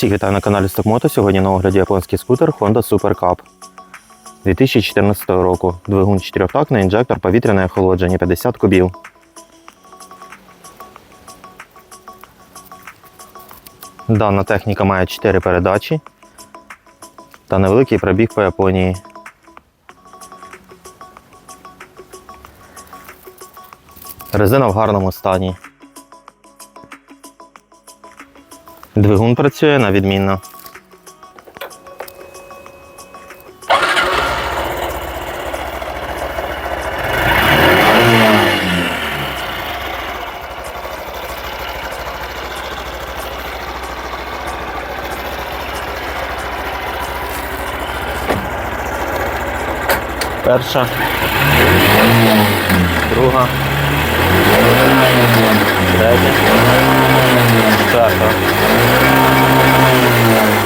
Всіх вітаю на каналі Стокмото. Сьогодні на огляді японський скутер Honda Super Cup 2014 року. Двигун 4 інжектор, повітряне охолодження 50 кубів. Дана техніка має 4 передачі та невеликий пробіг по Японії. Резина в гарному стані. Двигун працює на відмінно. Перша. Друга. Thank you.